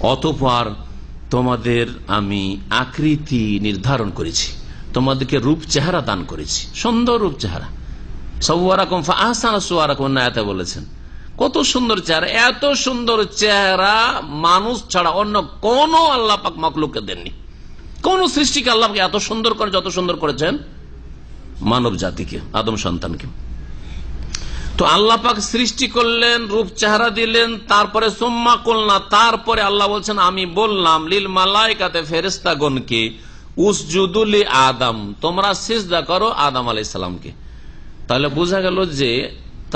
অতপর তোমাদের আমি আকৃতি নির্ধারণ করেছি। তোমাদেরকে রূপ চেহারা দান করেছি। সুন্দর রূপ চেহারা। সৌয়ারকম নায়াতে বলেছেন। কত সুন্দর চেহারা, এত সুন্দর চেহারা মানুষ ছাড়া অন্য কোন আল্লাহ পাক দেননি। কোন সৃষ্টিকে আল্লাহকে এত সুন্দর করে, যত সুন্দর করেছেন মানব জাতিকে, আদম সন্তানকে। তো আল্লাহ পাক সৃষ্টি করলেন, রূপ চেহারা দিলেন, তারপরে সোম্মা করলা তারপরে আল্লাহ বলছেন, আমি বললাম, লিল মালাইকাতে ফেরেস্তাগণকে উসজুদুলি আদম, তোমরা সিজদা করো আদম আলাইসালামকে তাহলে বোঝা গেল যে,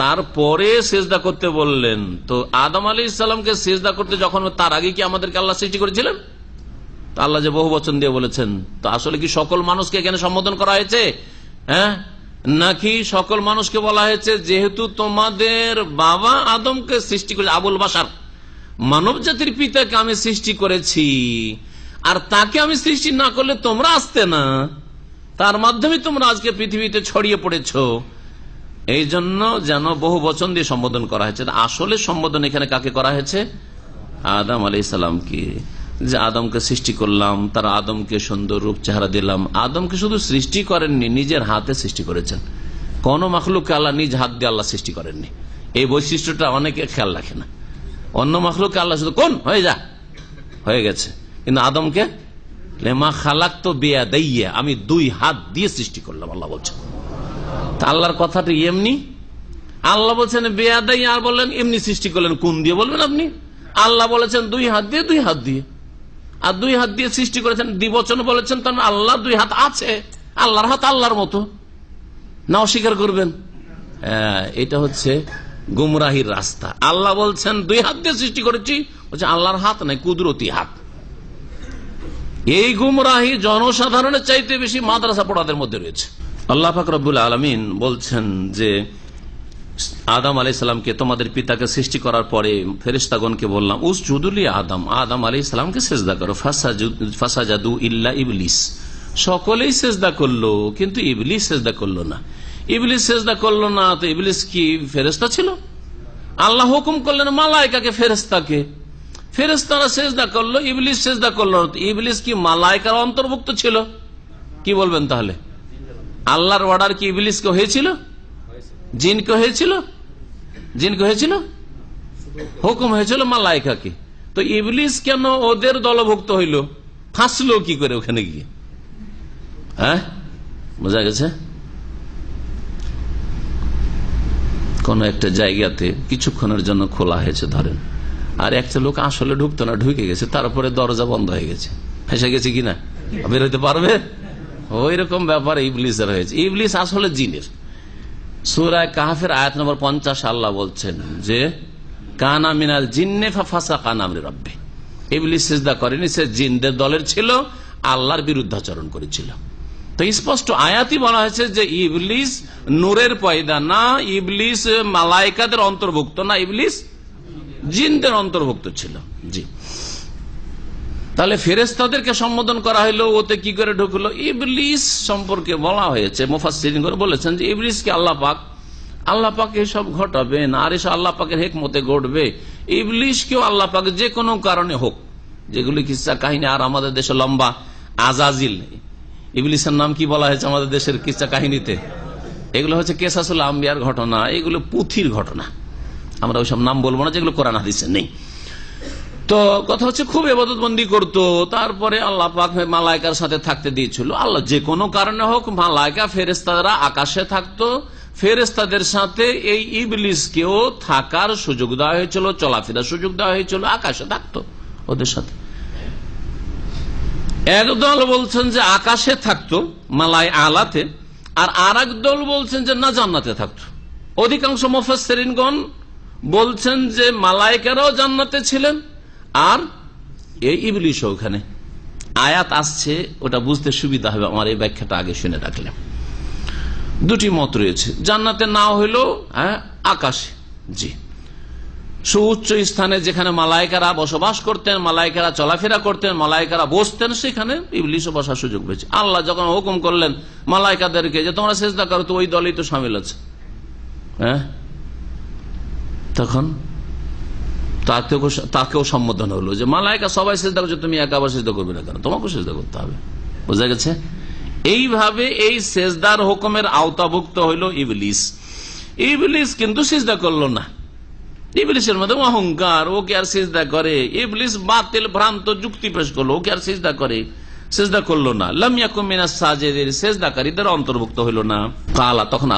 তারপরে সেজদা করতে বললেন, তো আদম আলী ইসলামকে সেজদা করতে যখন, তার আগে কি আমাদেরকে আল্লাহ সৃষ্টি করেছিলেন? আল্লাহ যে বহু বচন দিয়ে বলেছেন, তো আসলে কি সকল মানুষকে এখানে সম্বোধন করা হয়েছে? হ্যাঁ? নাকি সকল মানুষকে বলা হয়েছে, যেহেতু তোমাদের বাবা আদমকে সৃষ্টি করেছে, আবুল বাসার মানব জাতির পিতাকে আমি সৃষ্টি করেছি। আর তাকে আমি সৃষ্টি না করলে তোমরা আসতে না। তার মাধ্যমে তোমরা আজকে পৃথিবীতে ছড়িয়ে পড়েছ। এই জন্য যেন বহু বচন দিয়ে সম্বোধন করা হয়েছে। আসলে সম্বোধন এখানে কাকে করা হয়েছে? আদম আলি সালামকে। যে আদমকে সৃষ্টি করলাম, তার আদমকে সুন্দর রূপ চেহারা দিলাম। আদমকে শুধু সৃষ্টি করেননি, নিজের হাতে সৃষ্টি করেছেন। কোন মাখলুককে আল্লাহ নিজ হাত দিয়ে আল্লাহ সৃষ্টি করেননি। এই বৈশিষ্ট্যটা অনেকে খেয়াল রাখে না। অন্য মাখলুককে আল্লাহ শুধু, কোন? হয়ে যা। হয়ে গেছে। কিন্তু আদমকে, লেমা খালাক তো বেয়া দাইয়া আমি দুই হাত দিয়ে সৃষ্টি করলাম, আল্লাহ বলছেন। তা আল্লাহর কথাটা এমনি? আল্লাহ বলছেন বেয়াদাই আর বললেন, এমনি সৃষ্টি করলেন, কোন দিয়ে বলবেন আপনি? আল্লাহ বলেছেন, দুই হাত দিয়ে, দুই হাত দিয়ে। আর দুই হাত দিয়ে সৃষ্টি করেছেন, দ্বিবচন বলেছেন, তার মানে আল্লাহ দুই হাত আছে। আল্লাহর হাত আল্লাহর মতো। না অস্বীকার করবেন? এটা হচ্ছে গুমরাহির রাস্তা। আল্লাহ বলছেন, দুই হাত দিয়ে সৃষ্টি করেছি, বলছে আল্লাহর হাত নাই, কুদরতি হাত। এই গুমরাহি জনসাধারণের চাইতে বেশি মাদ্রাসা পড়াদের মধ্যে রয়েছে। আল্লাহ ফাকরুল আলমিন বলছেন যে আদম আলি সাল্লামকে তোমাদের পিতাকে সৃষ্টি করার পরে ফেরিস্তাগণকে বললাম, উস জুদুলি আদম আদম আলি সাল্লামকে সেজদা করো। ফাসা জাদু ইল্লা ইবলিস। সকলেই সেজদা করল, কিন্তু ইবলিস সেজদা করল না। ইবলিস সেজদা করল না, তো ইবলিস কি ফেরেস্তা ছিল? আল্লাহ হুকুম করলেন মালাইকাকে ফেরেস্তাকে ফেরেস্তারা সেজদা করল, ইবলিস সেজদা করল না। ইবলিস কি মালাইকার অন্তর্ভুক্ত ছিল? কি বলবেন তাহলে? আল্লাহর অর্ডার কি ইবলিসকে হয়েছিল? জিনকে হয়েছিল? জিনকে হয়েছিল? হুকুম হয়েছিল মালাইকাকে। তো ইবলিস কেন ওদের দলভুক্ত হইল? ফাঁসলো কি করে ওখানে গিয়ে? হ্যাঁ? বোঝা গেছে? কোন একটা জায়গাতে কিছুক্ষণের জন্য খোলা হয়েছে, ধরেন। আর একটা লোক আসলে ঢুকতো না, ঢুকে গেছে, তারপরে দরজা বন্ধ হয়ে গেছে। ফেসে গেছে কিনা? বেরোতে পারবে? ওই রকম ব্যাপার ইবলিসের হয়েছে। ইবলিস আসলে জিনের। সুরায় কাহাফের আয়াত নম্বর পঞ্চাশ আল্লাহ বলছেন যে, কানা মিনাল জিন্নে ফাঁসা কানামরি রব্বে। ইবলিস সেজদা করেনি, সে জিনদের দলের ছিল, আল্লাহর বিরুদ্ধাচরণ করেছিল। তো স্পষ্ট আয়াতই বলা হয়েছে যে, ইবলিস নূরের পয়দা না, ইবলিস মালাইকাদের অন্তর্ভুক্ত না, ইবলিস জিনদের অন্তর্ভুক্ত ছিল। তাহলে ফেরেস্তাদেরকে সম্বোধন করা হলো ওতে কি করে ঢুকলো? ইবলিস সম্পর্কে বলা হয়েছে মুফাসিন করে বলেছেন যে ইবলিসকে আল্লাহ পাক আল্লাহ পাক এসব ঘটাবেন, আর এসব আল্লাহ পাকের হেকমতে ঘটবে ইবলিশকেও আল্লাহ পাক যে কোনো কারণে হোক, যেগুলি কিসা কাহিনী, আর আমাদের দেশে লম্বা আজাজিল ইবলিসের নাম কি বলা হয়েছে আমাদের দেশের কিসা কাহিনীতে? এগুলো হচ্ছে কেসাসুল আম্বিয়ার ঘটনা, এগুলো পুথির ঘটনা। আমরা ওইসব নাম বলব না, যেগুলো কোরআন হাদিসে নেই। তো কথা হচ্ছে খুব এবাদত বন্দি করতো, তারপরে আল্লাহ পাক মালায়কার সাথে থাকতে দিয়েছিল। আল্লাহ যে কোনো কারণে হোক মালায়কা ফেরেস্তারা আকাশে থাকতো ফেরেস্তাদের সাথে এই ইবলিসকেও থাকার সুযোগ দেওয়া হয়েছিল, চলাফেরার সুযোগ দেওয়া হয়েছিল, আকাশে থাকতো ওদের সাথে। একদল বলছেন যে আকাশে থাকতো, মালায় আলাতে, আর আর দল বলছেন যে না জান্নাতে থাকতো। অধিকাংশ মুফাসসিরিনগণ বলছেন যে মালাইকারাও জান্নাতে ছিলেন আর এই ইবলিশ ওখানে। আয়াত আসছে, ওটা বুঝতে সুবিধা হবে, আমার এই ব্যাখ্যাটা আগে শুনে রাখলাম। দুটি মত রয়েছে, জান্নাতে না হইলেও হ্যাঁ আকাশে, জি। সুউচ্চ স্থানে যেখানে মালাইকারা বসবাস করতেন মালাইকারা চলাফেরা করতেন মালাইকারা বসতেন, সেখানে ইবলিশও বসার সুযোগ পেয়েছে। আল্লাহ যখন হুকুম করলেন মালাইকাদেরকে যে, তোমরা চেষ্টা করো, তো ওই দলই তো সামিল আছে। হ্যাঁ? তখন তাকেও তাকেও সম্বোধন হলো যে, মালায়কা সবাই চেষ্টা করছে, তুমি একা আবার চেষ্টা করবে না কেন? তোমাকেও চেষ্টা করতে হবে। বোঝা গেছে? এইভাবে এই সেজদার হুকুমের আওতাভুক্ত হইল ইবলিস। ইবলিস কিন্তু সিজদা করল না। ইবলিসের মধ্যে অহংকার, ও কে আর সিজদা করে? ইবলিস বাতিল ভ্রান্ত যুক্তি পেশ করল, ও কে আর সিজদা করে? সেজদা করল না। লামিয়া কুমিনা সাজেদের সেজদাকারীদের অন্তর্ভুক্ত হইল না। কালা, তখন